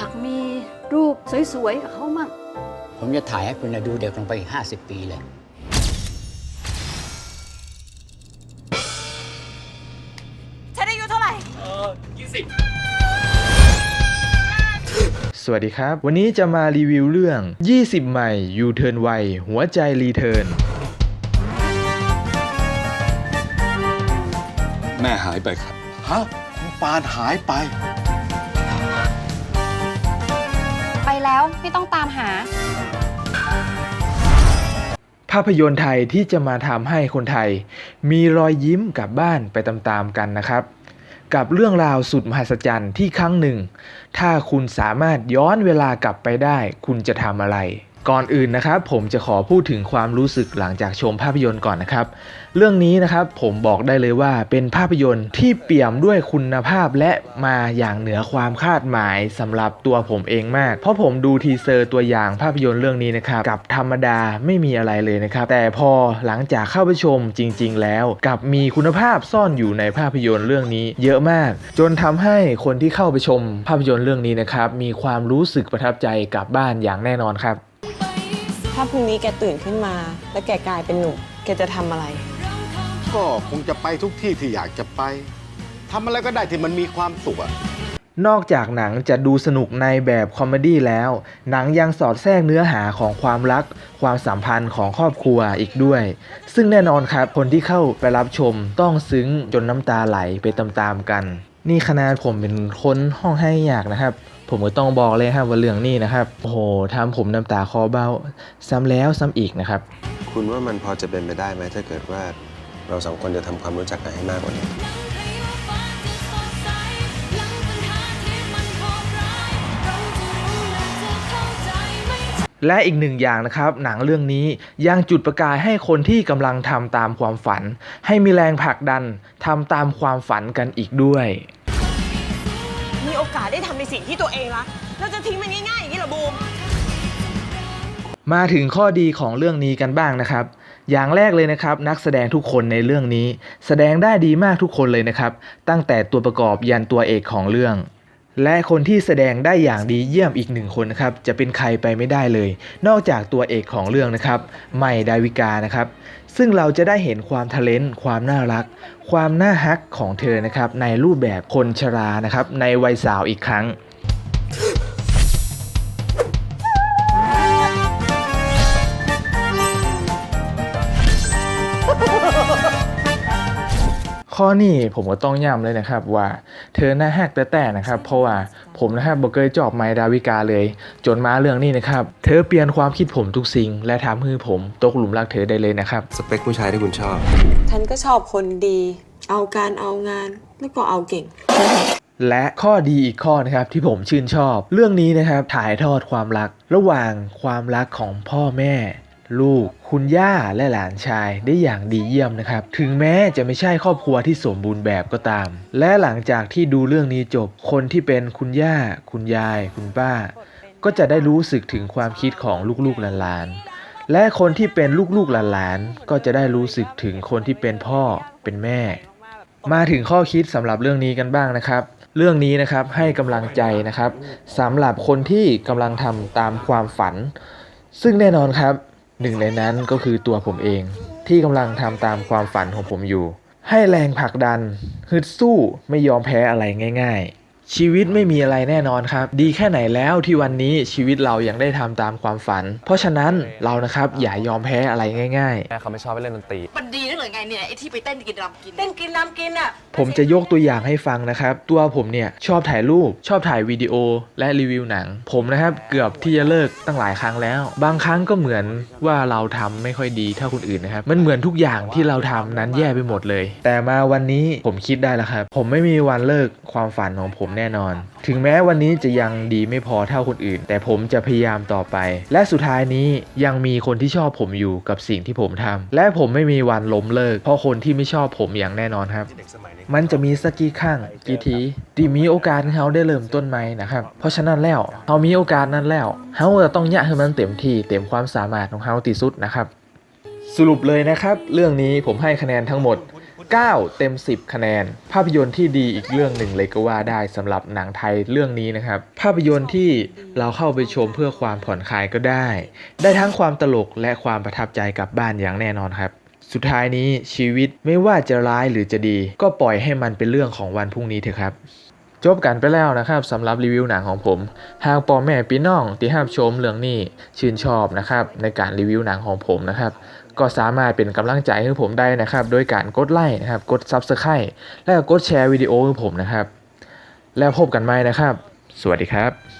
ากมีรูปสวยๆกับเขามั่งผมจะถ่ายให้คุณน่ะดูเด็กลงไปอีก50 ปีเลย ฉันอายุเท่าไหร่สวัสดีครับ วันนี้จะมารีวิวเรื่อง 20 ใหม่ยูเทิร์นไวหัวใจรีเทิร์น แม่หายไปครับ ฮะคุณปานหายไป แล้วไม่ต้องตามหา ภาพยนตร์ไทยที่จะมาทำให้คนไทย มีรอยยิ้มกลับบ้านไปตามๆกันนะครับ กับเรื่องราวสุดมหัศจรรย์ที่ครั้งหนึ่ง ถ้าคุณสามารถย้อนเวลากลับไปได้ คุณจะทำอะไร ก่อนอื่นนะครับผมจะขอพูดถึงความรู้สึกหลังจากชมภาพยนตร์ก่อนนะครับ เรื่องนี้นะครับผมบอกได้เลยว่าเป็นภาพยนตร์ที่เปี่ยมด้วยคุณภาพและมาอย่างเหนือความคาดหมายสำหรับตัวผมเองมาก เพราะผมดูทีเซอร์ตัวอย่างภาพยนตร์เรื่องนี้นะครับกับธรรมดาไม่มีอะไรเลยนะครับ แต่พอหลังจากเข้าไปชมจริง ๆ แล้ว กับมีคุณภาพซ่อนอยู่ในภาพยนตร์เรื่องนี้ เยอะมาก จนทำให้คนที่เข้าไปชมภาพยนตร์เรื่องนี้นะครับมีความรู้สึกประทับใจกลับบ้านอย่างแน่นอนครับ ถ้าพรุ่งนี้แกตื่นขึ้นมา แล้วแกกลายเป็นหนุ่มแกจะทำอะไร ก็คงจะไปทุกที่ที่อยากจะไปทำอะไรก็ได้ที่มันมีความสุขอะ นอกจากหนังจะดูสนุกในแบบคอมเมดี้แล้ว หนังยังสอดแทรกเนื้อหาของความรัก ความสัมพันธ์ของครอบครัวอีกด้วย ซึ่งแน่นอนครับ คนที่เข้าไปรับชมต้องซึ้งจนน้ำตาไหลไปตามๆกัน นี่ขนาดผมเป็นคนห้องให้อยากนะครับ ผมก็ต้องบอกเลยครับว่าเรื่องนี้นะครับโอ้โหทำผมน้ำตาคอเบ้า ซ้ำแล้วซ้ำอีกนะครับ คุณว่ามันพอจะเป็นไปได้ไหมถ้าเกิดว่าเราสองคนจะทำความรู้จักกันให้มากกว่านี้ และอีกหนึ่งอย่างนะครับ หนังเรื่องนี้ยังจุดประกายให้คนที่กำลังทำตามความฝัน ให้มีแรงผลักดันทำตามความฝันกันอีกด้วย มีโอกาสได้ทำในสิ่งที่ตัวเองรักเราจะทิ้งมันง่ายๆอย่างนี้เหรอบูม มาถึงข้อดีของเรื่องนี้กันบ้างนะครับ อย่างแรกเลยนะครับ นักแสดงทุกคนในเรื่องนี้ แสดงได้ดีมากทุกคนเลยนะครับ ตั้งแต่ตัวประกอบยันตัวเอกของเรื่อง และคนที่แสดงได้อย่างดีเยี่ยมอีกหนึ่งคนนะครับจะเป็นใครไปไม่ได้เลย นอกจากตัวเอกของเรื่องนะครับใหม่ดาวิกานะครับ ซึ่งเราจะได้เห็นความทะเลนความน่ารัก ความน่าฮักของเธอนะครับในรูปแบบคนชรานะครับในวัยสาวอีกครั้ง ข้อนี้ผมก็ต้องย้ำเลยนะครับว่าเธอหน้าหักแต่แต่นะครับ เพราะว่าผมนะครับบ่เคยจอบไม้ดาวิกาเลย จนมาเรื่องนี้นะครับ เธอเปลี่ยนความคิดผมทุกสิ่ง และทำให้ผมตกหลุมรักเธอได้เลยนะครับ สเปคผู้ชายที่คุณชอบ ฉันก็ชอบคนดี เอาการเอางานแล้วก็เอาเก่ง และข้อดีอีกข้อนะครับที่ผมชื่นชอบ เรื่องนี้นะครับถ่ายทอดความรักระหว่างความรักของพ่อแม่ ลูก คุณย่าและหลานชายได้อย่างดีเยี่ยมนะครับ ถึงแม้จะไม่ใช่ครอบครัวที่สมบูรณ์แบบก็ตาม และหลังจากที่ดูเรื่องนี้จบ คนที่เป็นคุณย่า คุณยาย คุณป้า ก็จะได้รู้สึกถึงความคิดของลูกๆหลานๆ และคนที่เป็นลูกๆหลานๆ ก็จะได้รู้สึกถึงคนที่เป็นพ่อ เป็นแม่ มาถึงข้อคิดสำหรับเรื่องนี้กันบ้างนะครับเรื่องนี้นะครับให้กำลังใจนะครับสำหรับคนที่กำลังทำตามความฝัน ซึ่งแน่นอนครับ หนึ่งในนั้นก็คือตัวผมเองที่กำลังทำตามความฝันของผมอยู่ ให้แรงผลักดันฮึดสู้ไม่ยอมแพ้อะไรง่าย ๆ ชีวิตไม่มีอะไรแน่นอนครับ ดีแค่ไหนแล้วที่วันนี้ชีวิตเรายังได้ทำตามความฝัน เพราะฉะนั้นเรานะครับอย่ายอมแพ้อะไรง่าย ๆ แม่เขาไม่ชอบให้เล่นดนตรี มันดีนักหรือไงเนี่ยไอ้ที่ไปเต้นกินรำกิน เต้นกินน้ำกินอะผมจะยกตัวอย่างให้ฟังนะครับ ตัวผมเนี่ยชอบถ่ายรูป ชอบถ่ายวิดีโอและรีวิวหนัง ผมนะครับเกือบที่จะเลิกตั้งหลายครั้งแล้ว บางครั้งก็เหมือนว่าเราทำไม่ค่อยดีเท่าคนอื่นนะครับมันเหมือนทุกอย่างที่เราทำนั้นแย่ไปหมดเลย แต่มาวันนี้ผมคิดได้แล้วครับผมไม่มีวันเลิกความฝันของผมแน่นอน ถึงแม้วันนี้จะยังดีไม่พอเท่าคนอื่น แต่ผมจะพยายามต่อไป และสุดท้ายนี้ยังมีคนที่ชอบผมอยู่กับสิ่งที่ผมทำและผมไม่มีวันล้มเลิก เพราะคนที่ไม่ชอบผมอย่างแน่นอนครับ มันจะมีสักกี่ครั้งกี่ทีที่มีโอกาสให้เขาได้เริ่มต้นใหม่นะครับ เพราะฉะนั้นแล้วเขามีโอกาสนั้นแล้วเขาจะต้องยะให้มันเต็มที่เต็มความสามารถของเขาที่สุดนะครับ สรุปเลยนะครับ เรื่องนี้ผมให้คะแนนทั้งหมด 9 เต็ม 10 คะแนน ภาพยนตร์ที่ดีอีกเรื่องหนึ่งเลยก็ว่าได้สำหรับหนังไทยเรื่องนี้นะครับ ภาพยนตร์ที่เราเข้าไปชมเพื่อความผ่อนคลายก็ได้ ได้ทั้งความตลกและความประทับใจกลับบ้านอย่างแน่นอนครับ สุดท้ายนี้ชีวิตไม่ว่าจะร้ายหรือจะดี ก็ปล่อยให้มันเป็นเรื่องของวันพรุ่งนี้เถอะครับจบกันไปแล้วนะครับสำหรับรีวิวหนังของผม หากปอแม่พี่น้องที่ห้ามชมเรื่องนี้ชื่นชอบนะครับในการรีวิวหนังของผมนะครับ ก็สามารถเป็นกำลังใจให้ผมได้นะครับ โดยการกดไลค์นะครับ กด Subscribe และก็กดแชร์วิดีโอให้ผมนะครับ แล้วพบกันใหม่นะครับ สวัสดีครับ